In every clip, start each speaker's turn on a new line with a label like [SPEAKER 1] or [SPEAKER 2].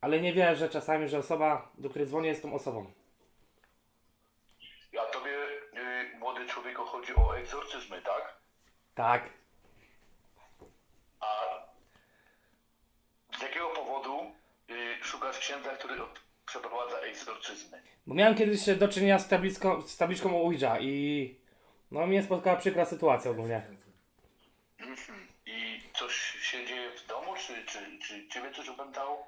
[SPEAKER 1] Ale nie wierzę czasami, że osoba, do której dzwonię, jest tą osobą.
[SPEAKER 2] A tobie, y, młody człowieku, chodzi o egzorcyzmy, tak?
[SPEAKER 1] Tak.
[SPEAKER 2] A z jakiego powodu y, szukasz księdza, który od- przeprowadza egzorcyzmy?
[SPEAKER 1] Bo miałem kiedyś do czynienia z tabliczką, z tabliczką Ouija i no mnie spotkała przykra sytuacja ogólnie.
[SPEAKER 2] Mhm. I coś się dzieje w domu, czy, czy, czy ciebie coś opętało?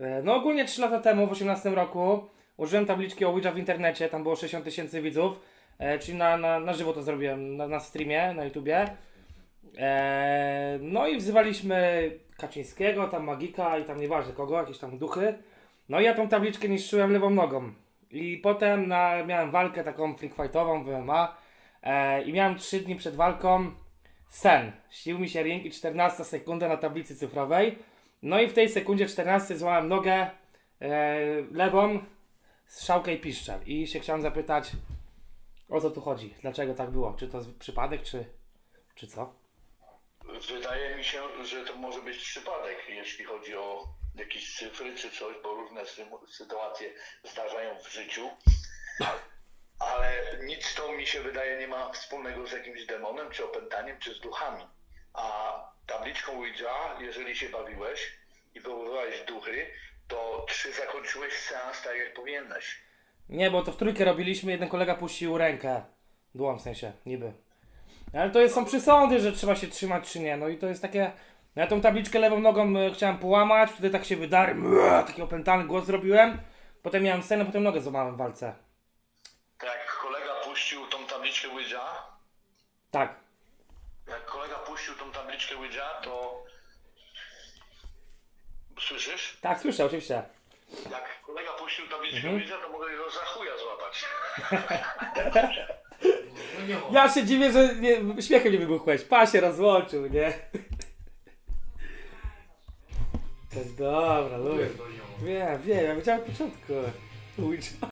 [SPEAKER 1] E, No ogólnie 3 lata temu, w 18 roku, użyłem tabliczki Ouija w internecie, tam było 60 tysięcy widzów, e, czyli na, na, na żywo to zrobiłem, na, na streamie, na YouTubie. E, no i wzywaliśmy Kaczyńskiego, tam Magika i tam nieważne kogo, jakieś tam duchy. No i ja tą tabliczkę niszczyłem lewą nogą. I potem na, miałem walkę taką freak fightową w MMA i miałem 3 dni przed walką sen. Śnił mi się ring i 14 sekunda na tablicy cyfrowej. No i w tej sekundzie 14 złamałem nogę e, lewą, strzałkę i piszczel. I się chciałem zapytać, o co tu chodzi? Dlaczego tak było? Czy to z- przypadek, czy, czy co?
[SPEAKER 2] Wydaje mi się, że to może być przypadek, jeśli chodzi o jakieś cyfry czy coś, bo różne sy- sytuacje zdarzają w życiu. Ale nic to mi się wydaje nie ma wspólnego z jakimś demonem, czy opętaniem, czy z duchami. A tabliczką Ouija, jeżeli się bawiłeś i wywoływałeś duchy, to czy zakończyłeś seans tak jak powinieneś?
[SPEAKER 1] Nie, bo to w trójkę robiliśmy, jeden kolega puścił rękę. Dłoń w sensie, niby. Ale to jest, są przysądy, że trzeba się trzymać czy nie. No i to jest takie... Ja tą tabliczkę lewą nogą e, chciałem połamać, wtedy tak się wydarłem, taki opętany głos zrobiłem. Potem miałem scenę, potem nogę złamałem w walce.
[SPEAKER 2] Tak jak kolega puścił tą tabliczkę Ouija,
[SPEAKER 1] Tak.
[SPEAKER 2] jak kolega puścił tą tabliczkę Ouija, to słyszysz?
[SPEAKER 1] Tak, słyszę, oczywiście.
[SPEAKER 2] Jak kolega puścił tabliczkę
[SPEAKER 1] Mhm.
[SPEAKER 2] Ouija, to mogę go za chuja złapać.
[SPEAKER 1] Ja się dziwię, że nie, śmiechem nie wybuchłeś. Pa się rozłączył, nie? To jest dobra, lubię. Wiem, wiem, ja wiedziałem od początku.